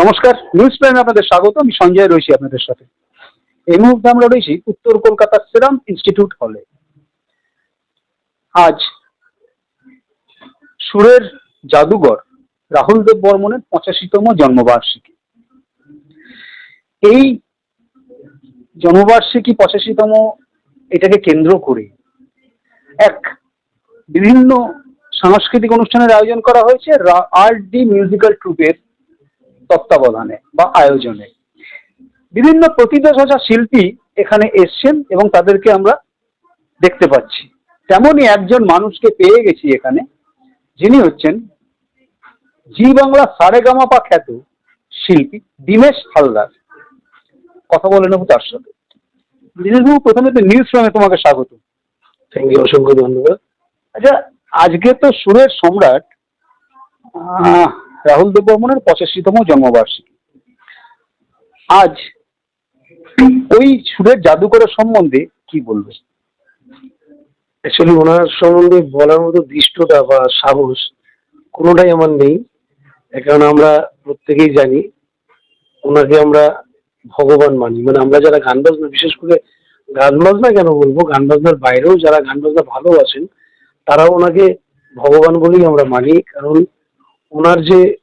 নমস্কার, নিউজ প্রাইমে আপনাদের স্বাগত আমি সঞ্জয় রয়েছি আপনাদের সাথে। এই মুহূর্তে আমরা রয়েছি উত্তর কলকাতার সেরাম ইনস্টিটিউট হলে। আজ সুরের জাদুঘর রাহুল দেব বর্মনের পঁচাশিতম জন্মবার্ষিকী। এই জন্মবার্ষিকী পঁচাশিতম এটাকে কেন্দ্র করে এক বিভিন্ন সাংস্কৃতিক অনুষ্ঠানের আয়োজন করা হয়েছে আর ডি মিউজিক্যাল ট্রুপের তত্ত্বাবধানে বা আয়োজনে। বিভিন্ন প্রতিভাশালী শিল্পী এখানে এসছেন এবং তাদেরকে আমরা দেখতে পাচ্ছি। তেমনই একজন মানুষকে পেয়ে গেছি এখানে যিনি হচ্ছেন জি বাংলা সারেগামাপা খ্যাত শিল্পী দীনেশ হালদার। কথা বলে নেব তার সাথে। দীনেশবাবু প্রথমে তো নিউজ ফ্রেমে তোমাকে স্বাগত। থ্যাংক ইউ অসংখ্য ধন্যবাদ। আচ্ছা আজকে তো সুরের সম্রাট আহ, রাহুল দেব বর্মনের পঁচাশিতম জন্মবার্ষিকী। আজ ওই সুরের জাদুকরের সম্বন্ধে কি বলবে? অ্যাকচুয়ালি ওনার সম্বন্ধে বলার মতো দৃষ্টতা বা সাহস কোনোটাই আমার নেই। কারণে আমরা প্রত্যেকেই জানি, ওনাকে আমরা ভগবান মানি। মানে আমরা যারা গান বাজনা, বিশেষ করে গান বাজনা কেন বলব? গান বাজনার বাইরেও যারা গান বাজনা ভালোবাসেন, তারাও ওনাকে ভগবান বলেই আমরা মানি। কারণ ওনার যে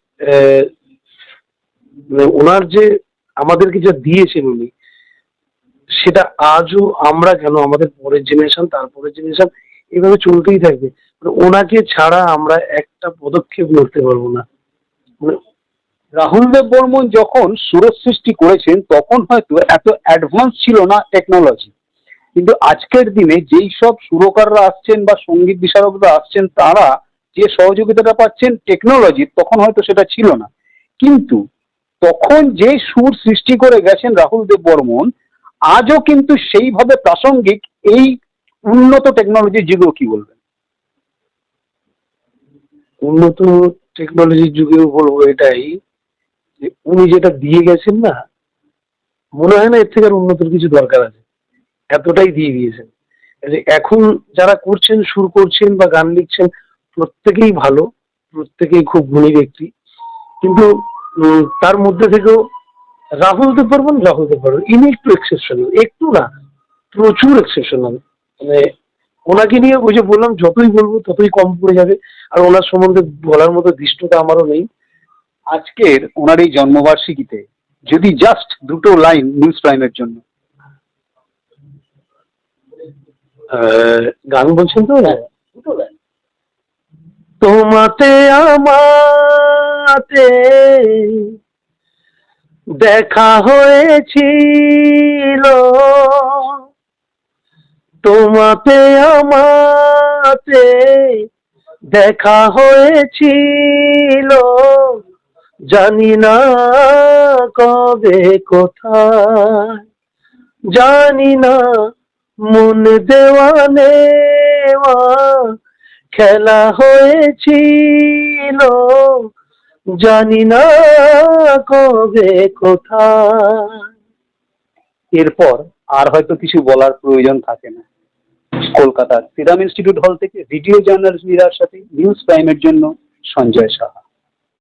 ওনার যে আমাদেরকে যা দিয়েছেন উনি, সেটা আজও আমরা কেন আমাদের পরের জেনারেশন তারপরের জেনারেশন এভাবে চলতেই থাকবে? মানে ওনাকে ছাড়া আমরা একটা পদক্ষেপ নড়তে পারব না। মানে রাহুল দেব বর্মন যখন সুরজ সৃষ্টি করেছেন, তখন হয়তো এত অ্যাডভান্স ছিল না টেকনোলজি কিন্তু আজকের দিনে যেই সব সুরকাররা আসছেন বা সংগীত বিশারকরা আসছেন, তারা যে সহযোগিতাটা পাচ্ছেন টেকনোলজির তখন হয়তো সেটা ছিল না। কিন্তু তখন যে সুর সৃষ্টি করে গেছেন রাহুল দেব বর্মন, আজও কিন্তু সেইভাবে প্রাসঙ্গিক এই উন্নত টেকনোলজির যুগেও কি বলবেন? উন্নত টেকনোলজির যুগেও বলব এটাই যে উনি যেটা দিয়ে গেছেন না, মনে হয় না এর থেকে আর উন্নতর কিছু দরকার আছে। এতটাই দিয়ে দিয়েছেন। এখন যারা করছেন, সুর করছেন বা গান লিখছেন প্রত্যেকেই ভালো প্রত্যেকেই খুব গুণী ব্যক্তি। কিন্তু তার মধ্যে থেকেও রাহুল দেব বর্মন রাহুল দেব বর্মন ইনি একটু এক্সেপশনাল একটু না প্রচুর এক্সেপশনাল মানে ওনাকে নিয়ে ওই যে বললাম যতই বলব ততই কম পড়ে যাবে। আর ওনার সম্বন্ধে বলার মতো দৃষ্টতা আমারও নেই। আজকের ওনার এই জন্মবার্ষিকীতে যদি জাস্ট দুটো লাইন নিউজ প্রাইমের জন্য। আহ, গান বলছেন তো তোমাতে আমাতে দেখা হয়েছিল। তোমাতে আমাতে দেখা হয়েছিল। জানি না কবে, কোথায়, জানি না মন দেওয়া নেওয়া খেলা হয়েছিল। জানি না কবে কোথা এরপর আর হয়তো কিছু বলার প্রয়োজন থাকে না। কলকাতার সিরাম ইনস্টিটিউট হল থেকে ভিডিও জার্নালিস্ট সাথে নিউজ প্রাইমের জন্য সঞ্জয় সাহা।